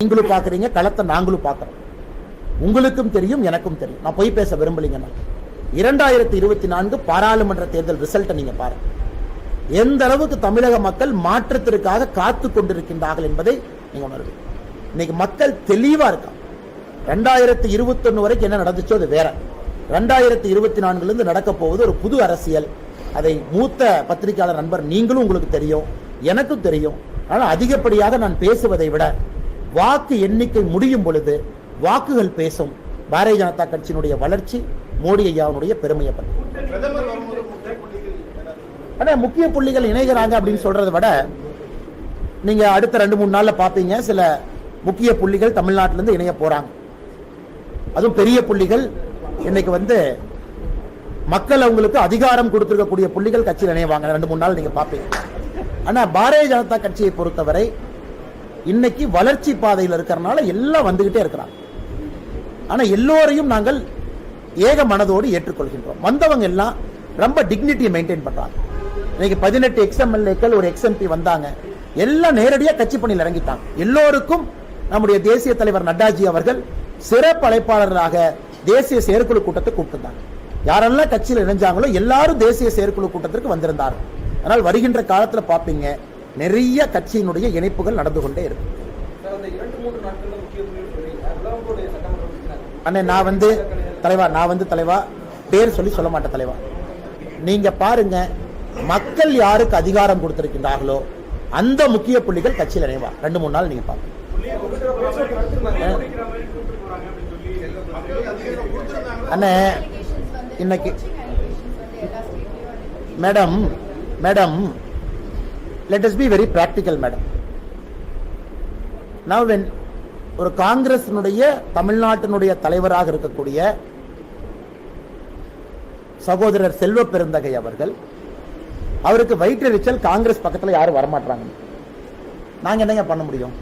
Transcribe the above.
நீங்களும் பார்க்குறீங்க களத்தை நாங்களும் பார்க்குறோம் உங்களுக்கும் தெரியும் எனக்கும் தெரியும். நான் போய் பேச விரும்பலைங்கண்ணா இரண்டாயிரத்தி இருபத்தி நான்கு பாராளுமன்ற தேர்தல் ரிசல்ட்டை நீங்கள் பாருங்க. எந்த அளவுக்கு தமிழக மக்கள் மாற்றத்திற்காக காத்து கொண்டிருக்கின்றார்கள் என்பதை நீங்கள் உணர்வீங்க இன்னைக்கு மக்கள் தெளிவா இருக்காங்க ரெண்டாயிரத்தி இருபத்தொன்னு வரைக்கும் என்ன நடந்துச்சோ அது வேற. ரெண்டாயிரத்தி இருபத்தி நான்குலேருந்து நடக்க போவது ஒரு புது அரசியல். அதை மூத்த பத்திரிகையாளர் நண்பர் நீங்களும் உங்களுக்கு தெரியும் எனக்கும் தெரியும். ஆனால் அதிகப்படியாக நான் பேசுவதை விட வாக்கு எண்ணிக்கை முடியும் பொழுது வாக்குகள் பேசும் பாரதிய ஜனதா கட்சியினுடைய வளர்ச்சி மோடி ஐயாவுடைய பெருமையை பற்றி. முக்கிய புள்ளிகள் இணைகிறாங்க அப்படின்னு சொல்றதை விட நீங்க அடுத்த ரெண்டு மூணு நாள்ல பாப்பீங்க சில முக்கிய புள்ளிகள் தமிழ்நாட்டில இருந்து இணைய போறாங்க. அதுவும் பெரிய புள்ளிகள். இன்னைக்கு வந்து மக்கள் அவங்களுக்கு அதிகாரம் கொடுத்திருக்கக்கூடிய புள்ளிகள் கட்சியில் இணைவாங்க ரெண்டு மூணு நாள் நீங்க பாப்பீங்க. ஆனா பாரதிய ஜனதா கட்சியை பொறுத்தவரை இன்னைக்கு வளர்ச்சி பாதையில் இருக்கிறனால எல்லாம் வந்துகிட்டே இருக்கிறாங்க. ஆனா எல்லோரையும் நாங்கள் ஏக மனதோடு ஏற்றுக்கொள்கின்றோம். வந்தவங்க எல்லாம் ரொம்ப டிக்னிட்டியை மெயின்டைன் பண்றாங்க. இன்னைக்கு பதினெட்டு எக்ஸ்எம்எல்ஏக்கள் ஒரு எக்ஸ்எம்பி வந்தாங்க. எல்லாம் நேரடியாக கட்சி பணியில் இறங்கிட்டாங்க. எல்லோருக்கும் நம்முடைய தேசிய தலைவர் நட்டாஜி அவர்கள் சிறப்பு அழைப்பாளர்களாக தேசிய செயற்குழு கூட்டத்தை கூப்பிட்டிருந்தாங்க. யாரெல்லாம் கட்சியில் இணைஞ்சாங்களோ எல்லாரும் தேசிய செயற்குழு கூட்டத்திற்கு வந்திருந்தார்கள். அதனால் வருகின்ற காலத்துல பார்ப்பீங்க நிறைய கட்சியினுடைய இணைப்புகள் நடந்து கொண்டே இருக்கும் அண்ணே நான் வந்து தலைவா நான் வந்து தலைவா பேர் சொல்லி சொல்ல மாட்டேன் தலைவா. நீங்க பாருங்க மக்கள் யாருக்கு அதிகாரம் கொடுத்திருக்கின்றார்களோ அந்த முக்கிய புள்ளிகள் கட்சியில் இணைவா. ரெண்டு மூணு நாள் நீங்க பாருங்க. அண்ணே இன்னைக்கு madam madam let us be very practical madam நான் வென் ஒரு காங்கிரசினுடைய தமிழ்நாட்டினுடைய தலைவராக இருக்கக்கூடிய சகோதரர் செல்வ பெருந்தகை அவர்கள் அவருக்கு வயிற்றெரிச்சல் காங்கிரஸ் பக்கத்தில் யாரும் வரமாட்டாங்க நாங்க என்னங்க பண்ண முடியும்?